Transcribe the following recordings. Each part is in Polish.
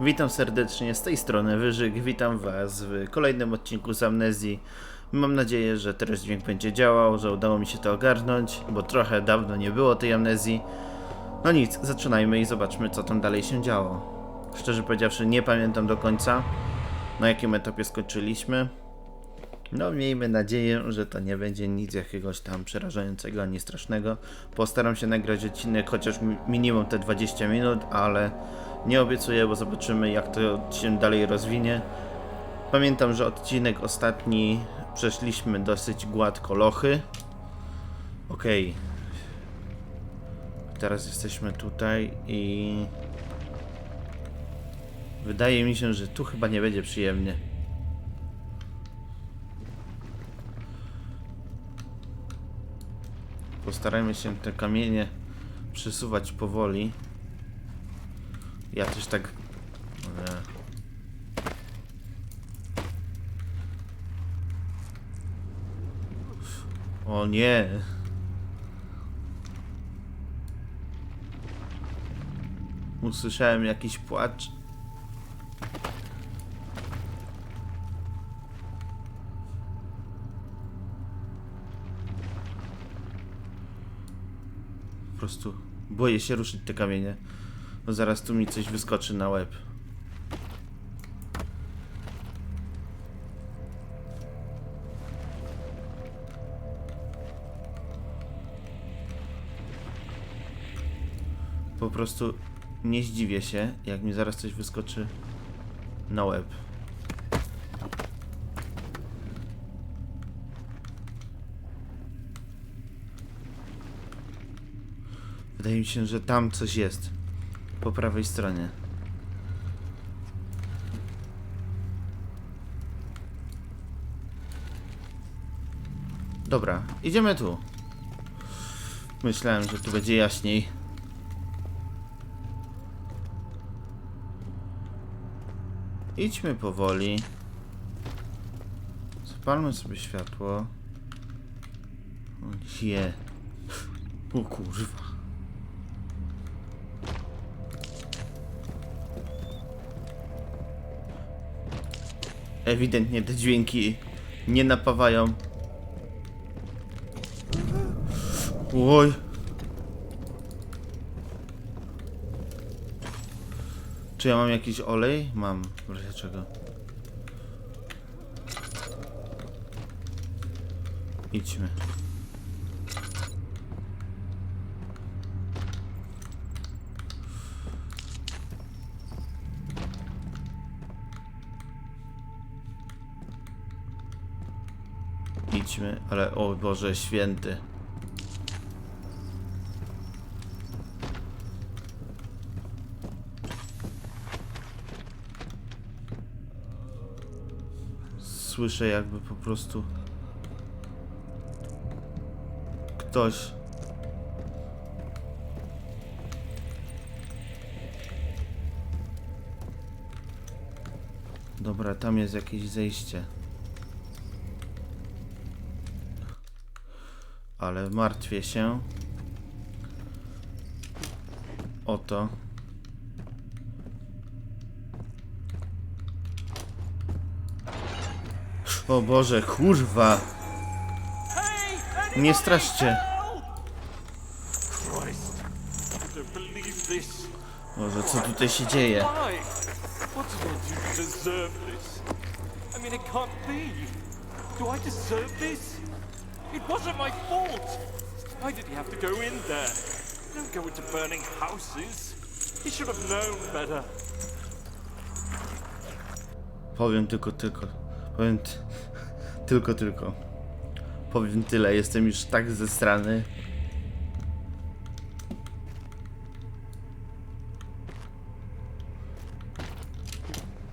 Witam serdecznie z tej strony Wyżyk, witam Was w kolejnym odcinku z Amnezji. Mam nadzieję, że teraz dźwięk będzie działał, że udało mi się to ogarnąć, bo trochę dawno nie było tej amnezji. No nic, zaczynajmy i zobaczmy co tam dalej się działo. Szczerze powiedziawszy nie pamiętam do końca na jakim etapie skończyliśmy. No miejmy nadzieję, że to nie będzie nic jakiegoś tam przerażającego ani strasznego. Postaram się nagrać odcinek chociaż mi- minimum te 20 minut, ale nie obiecuję, bo zobaczymy jak to się dalej rozwinie. Pamiętam, że odcinek ostatni przeszliśmy dosyć gładko lochy. Okej. Teraz jesteśmy tutaj i... Wydaje mi się, że tu chyba nie będzie przyjemnie. Postarajmy się te kamienie przesuwać powoli. Ja też tak. O nie. Usłyszałem jakiś płacz. Po prostu boję się ruszyć te kamienie. Bo zaraz tu mi coś wyskoczy na łeb. Po prostu nie zdziwię się, jak mi zaraz coś wyskoczy na łeb. Wydaje mi się, że tam coś jest. Po prawej stronie. Dobra, idziemy tu. Myślałem, że tu będzie jaśniej. Idźmy powoli. Zapalmy sobie światło. Je. O kurwa. Ewidentnie te dźwięki nie napawają. Oj. Czy ja mam jakiś olej? Mam. W razie czego. Idźmy. Ale o Boże święty. Słyszę jakby po prostu ktoś Dobra, tam jest jakieś zejście. Ale martwię się o to. O Boże, kurwa! Nie straszcie! Boże, co tutaj się dzieje? Do I deserve this? It wasn't my fault. Why did he have to go in there? Don't go into burning houses. He should have known better. Powiem tylko, tylko. Powiem tylko, tylko. Powiem tyle, jestem już tak zestrany.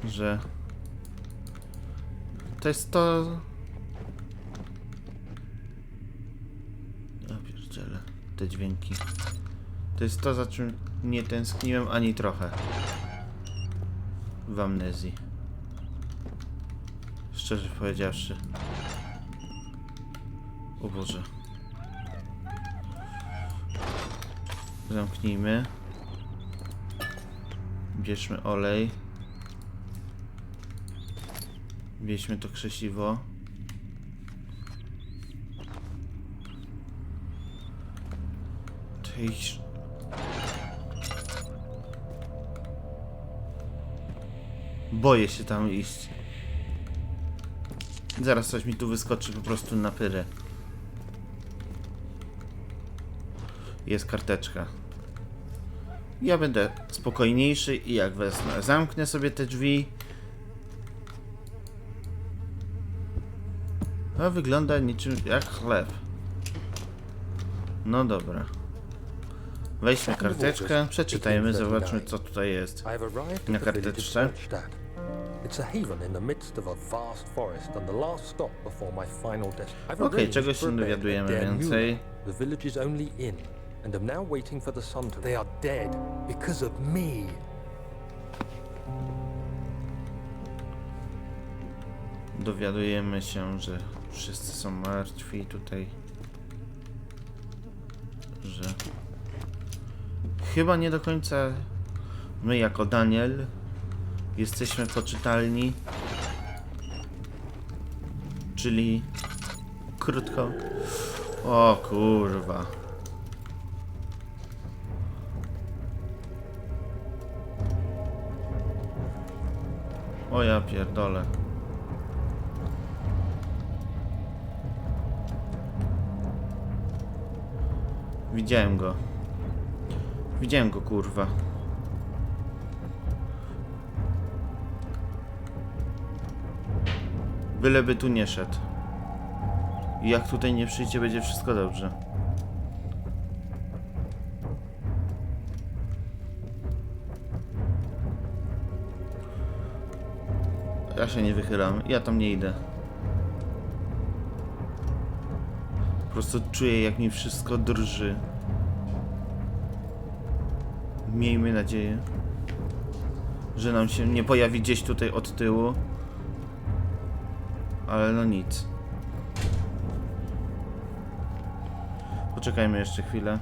Że. To jest to. te dźwięki. To jest to, za czym nie tęskniłem ani trochę. W amnezji. Szczerze powiedziawszy. O Boże. Zamknijmy. Bierzmy olej. Bierzmy to krzesiwo. Tej... Boję się tam iść. Zaraz coś mi tu wyskoczy po prostu na pyrę. Jest karteczka. Ja będę spokojniejszy i jak wezmę, zamknę sobie te drzwi. A wygląda niczym jak chleb. No dobra. Weźmy karteczkę, przeczytajmy, zobaczmy co tutaj jest. Na karteczce. Okej, czego się dowiadujemy więcej? The village is only in, and am now waiting for the sun to. They are dead because of me. Dowiadujemy się, że wszyscy są martwi tutaj. Że chyba nie do końca my jako Daniel jesteśmy poczytalni. Czyli krótko. O kurwa. O ja pierdolę. Widziałem go. Widziałem go, kurwa. Byleby tu nie szedł. I jak tutaj nie przyjdzie, będzie wszystko dobrze. Ja się nie wychylam. Ja tam nie idę. Po prostu czuję, jak mi wszystko drży. Miejmy nadzieję, że nam się nie pojawi gdzieś tutaj od tyłu. Ale no nic. Poczekajmy jeszcze chwilę.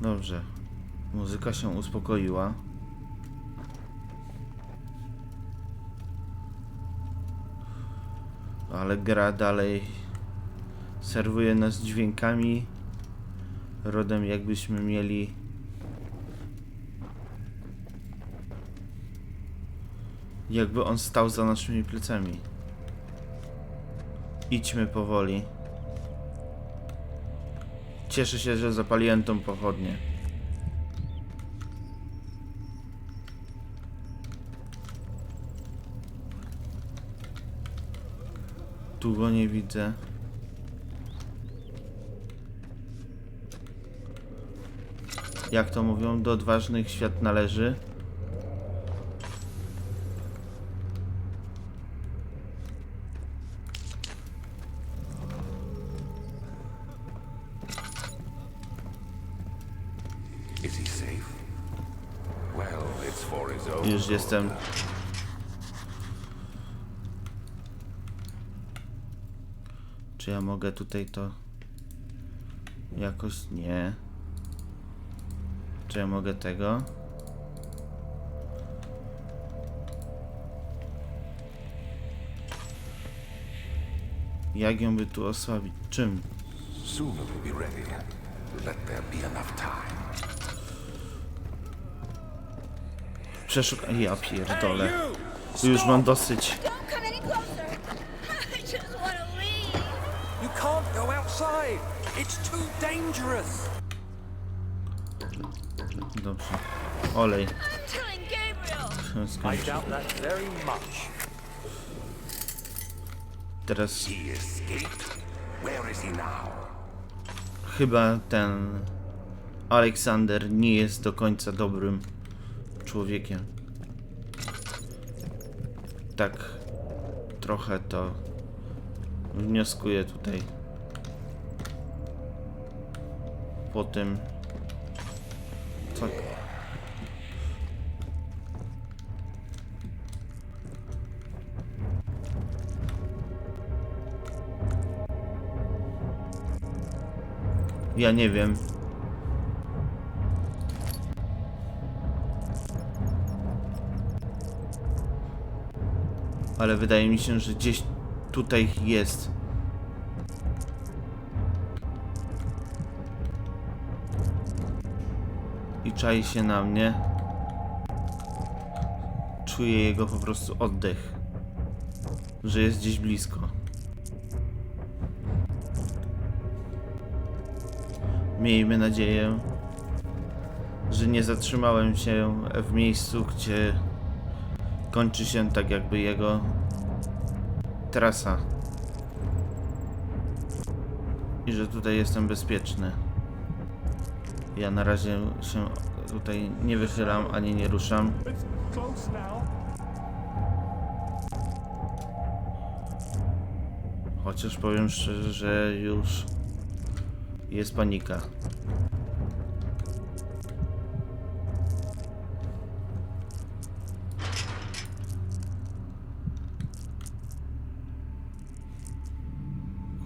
Dobrze. Muzyka się uspokoiła. ale gra dalej serwuje nas dźwiękami rodem jakbyśmy mieli jakby on stał za naszymi plecami. Idźmy powoli. Cieszę się, że zapaliłem tą pochodnię. Tu go nie widzę. Jak to mówią, do odważnych świat należy. Już jestem. Czy ja mogę tutaj to jakoś nie? Czy ja mogę tego? Jak ją by tu osłabić? Czym? Soon it'll be ready. Let there be enough time. Przeszuk... Ja pierdolę. Już mam dosyć. You can't go outside. It's too dangerous. Dobrze. Olej. Skończ. Teraz chyba ten Aleksander nie jest do końca dobrym człowiekiem. Tak trochę to wnioskuję tutaj po tym Ja nie wiem. Ale wydaje mi się, że gdzieś tutaj jest. I czai się na mnie. Czuję jego po prostu oddech. Że jest gdzieś blisko. Miejmy nadzieję, że nie zatrzymałem się w miejscu, gdzie kończy się tak jakby jego trasa. I że tutaj jestem bezpieczny. Ja na razie się tutaj nie wychylam ani nie ruszam. Chociaż powiem szczerze, że już jest panika.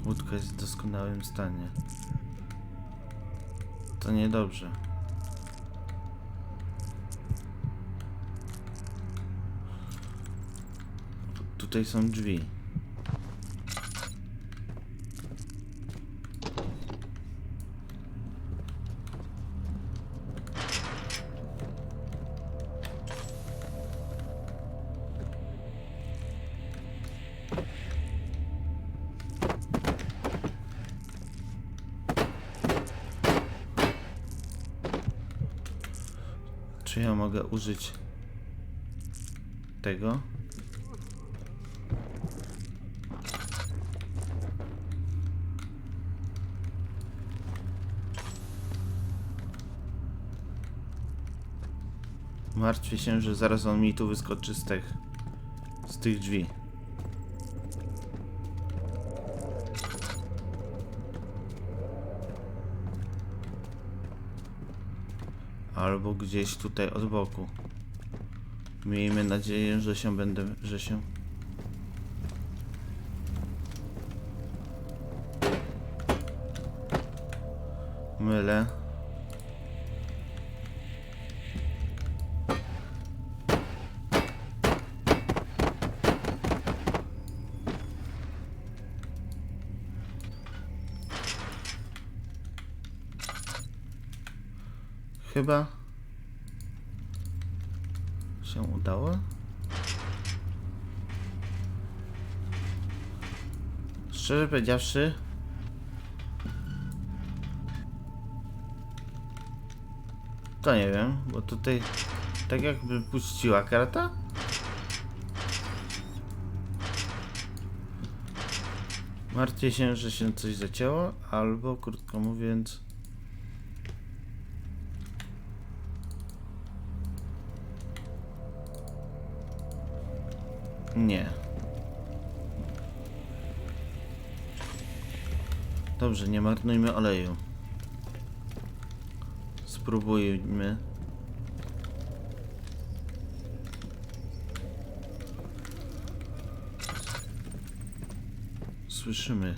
Łódka jest w doskonałym stanie. To niedobrze. Tutaj są drzwi. Czy ja mogę użyć tego? Martwię się, że zaraz on mi tu wyskoczy z tych, z tych drzwi. Albo gdzieś tutaj od boku. Miejmy nadzieję, że się będę, że się... Mylę. Chyba się udało. Szczerze powiedziawszy, to nie wiem, bo tutaj tak jakby puściła karta. Martwię się, że się coś zacięło, albo krótko mówiąc, Nie. Dobrze, nie marnujmy oleju. Spróbujmy. Słyszymy.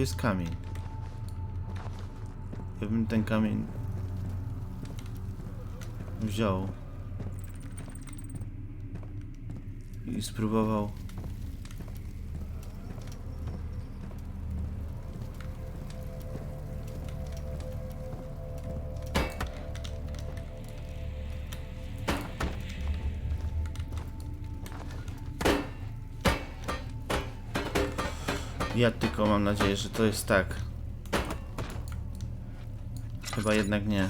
Jest kamień. Ja bym ten kamień wziął i spróbował. Ja tylko mam nadzieję, że to jest tak. Chyba jednak nie.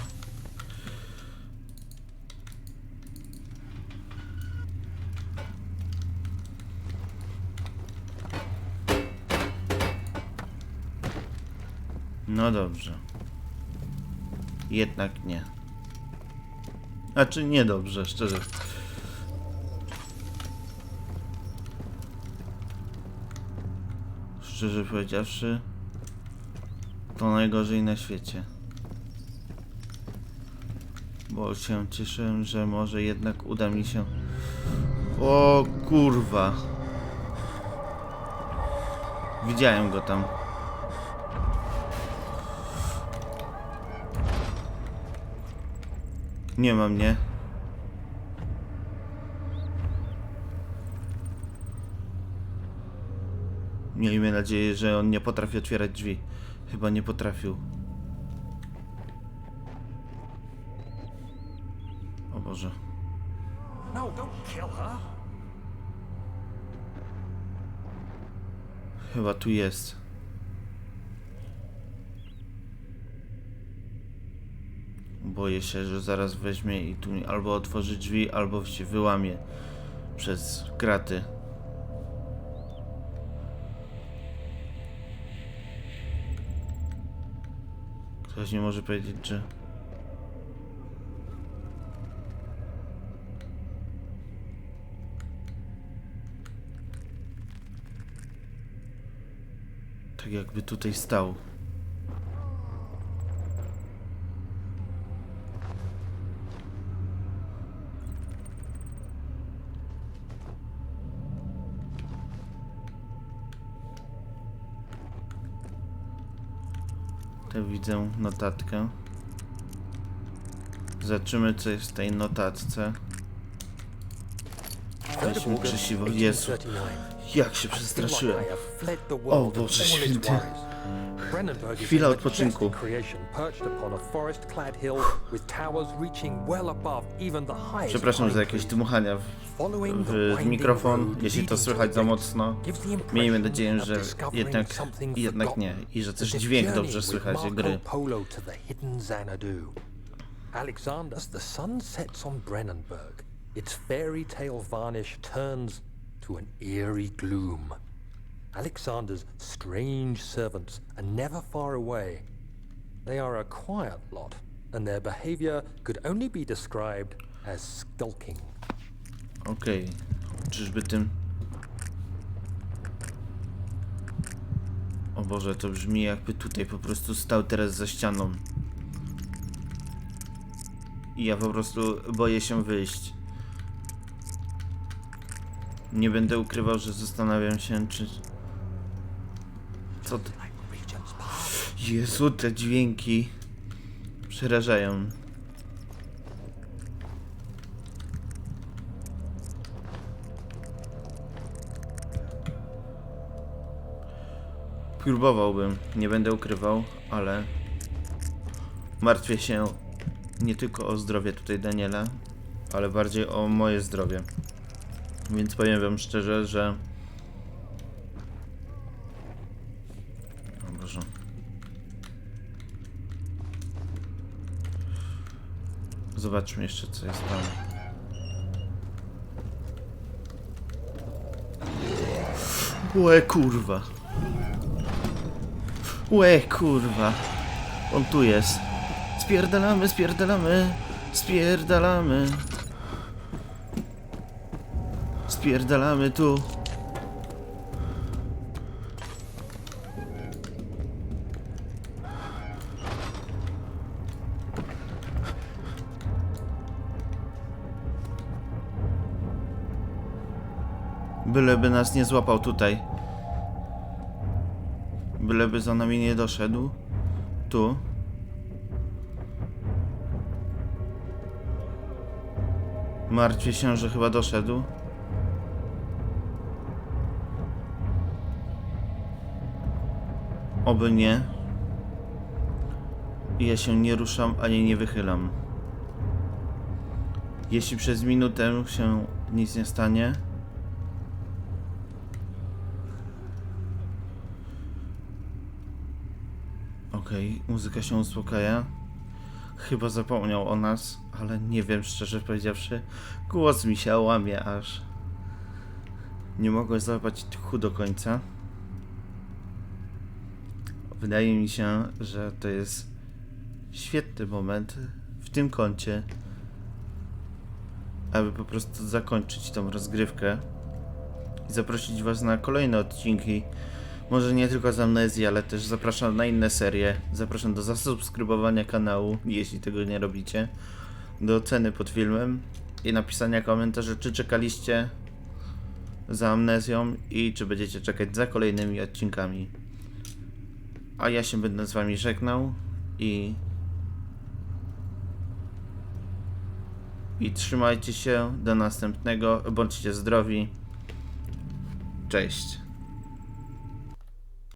No dobrze. Jednak nie. Znaczy niedobrze, szczerze. Szczerze powiedziawszy, to najgorzej na świecie. Bo się cieszę, że może jednak uda mi się O kurwa. Widziałem go tam. Nie ma mnie. Miejmy nadzieję, że on nie potrafi otwierać drzwi. Chyba nie potrafił. O Boże. No. Chyba tu jest. Boję się, że zaraz weźmie i tu albo otworzy drzwi, albo się wyłamie przez kraty. Ktoś nie może powiedzieć, że... Tak jakby tutaj stał. Tu widzę notatkę. Zobaczymy co jest w tej notatce. Weź mi krzesiwo. Jezu, 1839. jak się przestraszyłem. O Boże święty. Chwila odpoczynku. Przepraszam za jakieś dmuchania w, Following the winding mikrofon, jeśli to słychać za mocno. gives the impression Miejmy nadzieję, że jednak, something jednak nie i że też dźwięk dobrze słychać gry. Polo to the hidden Xanadu. Alexander, the sun sets on Brennenburg, its fairy tale varnish turns to an eerie gloom. Alexander's strange servants are never far away. They are a quiet lot, and their behavior could only be described as skulking. Okej, czyżby tym... O Boże, to brzmi jakby tutaj po prostu stał teraz za ścianą. I ja po prostu boję się wyjść. Nie będę ukrywał, że zastanawiam się, czy... Co to... Jezu, te dźwięki przerażają. Próbowałbym, nie będę ukrywał, ale martwię się nie tylko o zdrowie tutaj Daniela, ale bardziej o moje zdrowie. Więc powiem wam szczerze, że... O Boże. Zobaczmy jeszcze co jest tam. Łe kurwa. Łe kurwa. On tu jest. Spierdalamy, spierdalamy. Spierdalamy. Spierdalamy tu. Byleby nas nie złapał tutaj. Byleby za nami nie doszedł. Tu. Martwię się, że chyba doszedł. Oby nie. Ja się nie ruszam ani nie wychylam. Jeśli przez minutę się nic nie stanie, Okej, muzyka się uspokaja. Chyba zapomniał o nas, ale nie wiem, szczerze powiedziawszy. Głos mi się łamie aż. Nie mogę złapać tchu do końca. Wydaje mi się, że to jest świetny moment w tym kącie, aby po prostu zakończyć tą rozgrywkę i zaprosić Was na kolejne odcinki może nie tylko z amnezji, ale też zapraszam na inne serie. Zapraszam do zasubskrybowania kanału, jeśli tego nie robicie. Do oceny pod filmem i napisania komentarzy, czy czekaliście za amnezją i czy będziecie czekać za kolejnymi odcinkami. A ja się będę z wami żegnał i... I trzymajcie się, do następnego, bądźcie zdrowi. Cześć.